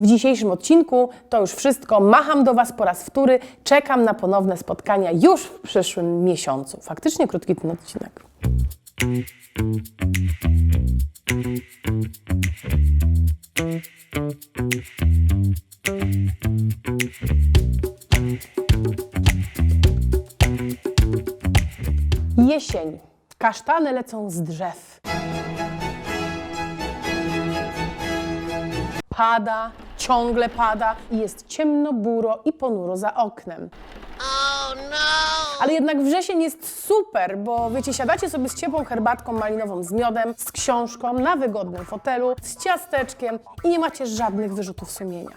W dzisiejszym odcinku to już wszystko. Macham do Was po raz wtóry. Czekam na ponowne spotkania już w przyszłym miesiącu. Faktycznie krótki ten odcinek. Jesień. Kasztany lecą z drzew. Pada, ciągle pada i jest ciemno, buro i ponuro za oknem. Ale jednak wrzesień jest super, bo wiecie, siadacie sobie z ciepłą herbatką malinową z miodem, z książką, na wygodnym fotelu, z ciasteczkiem i nie macie żadnych wyrzutów sumienia.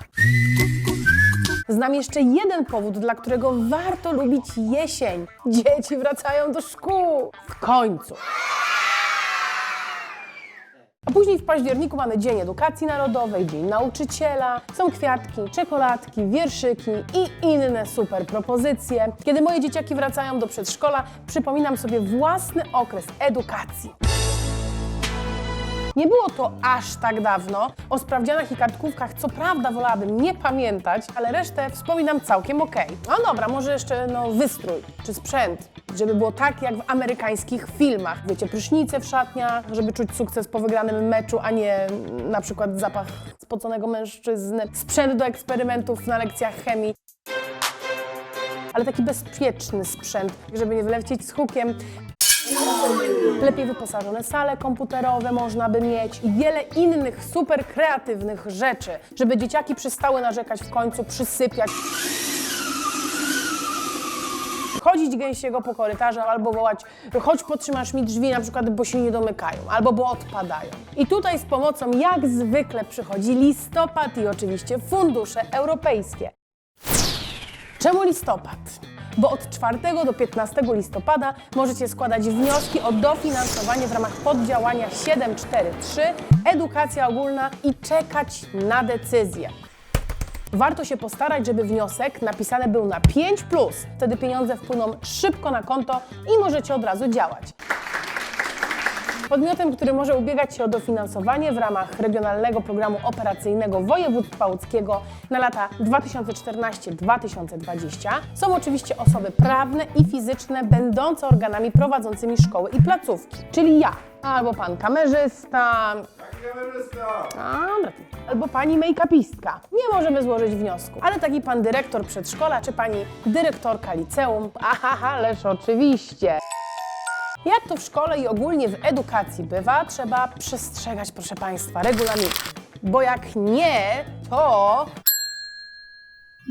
Znam jeszcze jeden powód, dla którego warto lubić jesień. Dzieci wracają do szkół. W końcu. Później w październiku mamy Dzień Edukacji Narodowej, Dzień Nauczyciela, są kwiatki, czekoladki, wierszyki i inne super propozycje. Kiedy moje dzieciaki wracają do przedszkola, przypominam sobie własny okres edukacji. Nie było to aż tak dawno. O sprawdzianach i kartkówkach co prawda wolałabym nie pamiętać, ale resztę wspominam całkiem okej. No dobra, może jeszcze no, wystrój czy sprzęt, żeby było tak jak w amerykańskich filmach. Wiecie, prysznice w szatniach, żeby czuć sukces po wygranym meczu, a nie mm, na przykład zapach spoconego mężczyzny. Sprzęt do eksperymentów na lekcjach chemii ale taki bezpieczny sprzęt, żeby nie wylecieć z hukiem. Lepiej wyposażone sale komputerowe można by mieć i wiele innych super kreatywnych rzeczy, żeby dzieciaki przestały narzekać w końcu, przysypiać. Chodzić gęsiego po korytarzu albo wołać chodź potrzymasz mi drzwi na przykład, bo się nie domykają, albo bo odpadają. I tutaj z pomocą jak zwykle przychodzi listopad i oczywiście fundusze europejskie. Czemu listopad? Bo od 4 do 15 listopada możecie składać wnioski o dofinansowanie w ramach poddziałania 743 Edukacja ogólna i czekać na decyzję. Warto się postarać, żeby wniosek napisany był na 5, wtedy pieniądze wpłyną szybko na konto i możecie od razu działać. Podmiotem, który może ubiegać się o dofinansowanie w ramach Regionalnego Programu Operacyjnego Województwa Łódzkiego na lata 2014-2020 są oczywiście osoby prawne i fizyczne będące organami prowadzącymi szkoły i placówki, czyli ja, albo pan kamerzysta, dobra. albo pani make-upistka. Nie możemy złożyć wniosku, ale taki pan dyrektor przedszkola czy pani dyrektorka liceum, aha, ależ oczywiście. Jak to w szkole i ogólnie w edukacji bywa, trzeba przestrzegać, proszę Państwa, regulaminu. Bo jak nie, to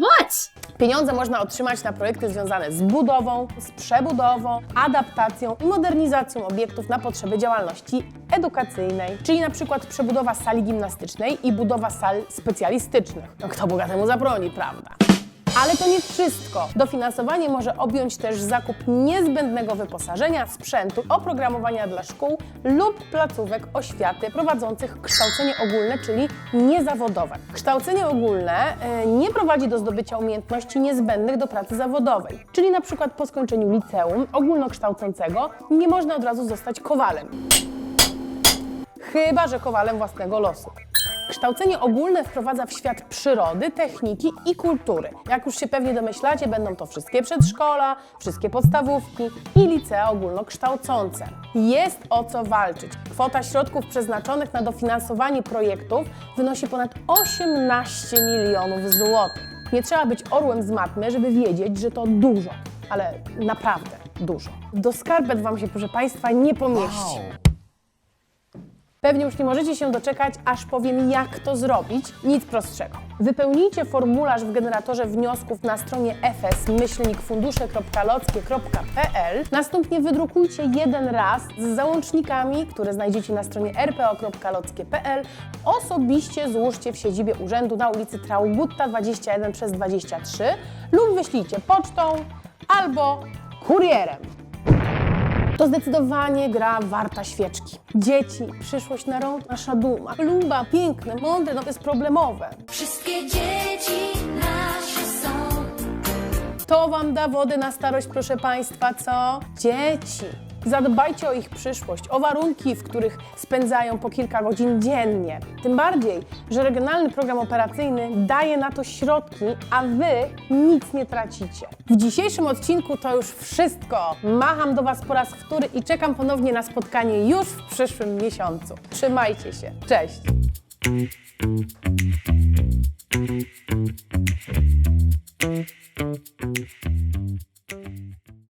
What? pieniądze można otrzymać na projekty związane z budową, z przebudową, adaptacją i modernizacją obiektów na potrzeby działalności edukacyjnej. Czyli na przykład przebudowa sali gimnastycznej i budowa sal specjalistycznych. No kto bogatemu zabroni, prawda? Ale to nie wszystko. Dofinansowanie może objąć też zakup niezbędnego wyposażenia, sprzętu, oprogramowania dla szkół lub placówek oświaty prowadzących kształcenie ogólne, czyli niezawodowe. Kształcenie ogólne e, nie prowadzi do zdobycia umiejętności niezbędnych do pracy zawodowej, czyli na przykład po skończeniu liceum ogólnokształcącego nie można od razu zostać kowalem. Chyba, że kowalem własnego losu. Kształcenie ogólne wprowadza w świat przyrody, techniki i kultury. Jak już się pewnie domyślacie, będą to wszystkie przedszkola, wszystkie podstawówki i licea ogólnokształcące. Jest o co walczyć. Kwota środków przeznaczonych na dofinansowanie projektów wynosi ponad 18 milionów złotych. Nie trzeba być orłem z matmy, żeby wiedzieć, że to dużo, ale naprawdę dużo. Do skarpet Wam się, proszę Państwa, nie pomieści. Pewnie już nie możecie się doczekać, aż powiem, jak to zrobić. Nic prostszego. Wypełnijcie formularz w generatorze wniosków na stronie fs-fundusze.lockie.pl. Następnie wydrukujcie jeden raz z załącznikami, które znajdziecie na stronie rpo.lockie.pl. Osobiście złóżcie w siedzibie urzędu na ulicy Traugutta 21 przez 23 lub wyślijcie pocztą albo kurierem. To zdecydowanie gra warta świeczki. Dzieci, przyszłość narodu, nasza duma. Luba, piękne, mądre, no bezproblemowe. Wszystkie dzieci nasze są. To wam da wody na starość, proszę Państwa, co? Dzieci. Zadbajcie o ich przyszłość, o warunki, w których spędzają po kilka godzin dziennie. Tym bardziej, że regionalny program operacyjny daje na to środki, a wy nic nie tracicie. W dzisiejszym odcinku to już wszystko. Macham do Was po raz wtóry i czekam ponownie na spotkanie już w przyszłym miesiącu. Trzymajcie się. Cześć!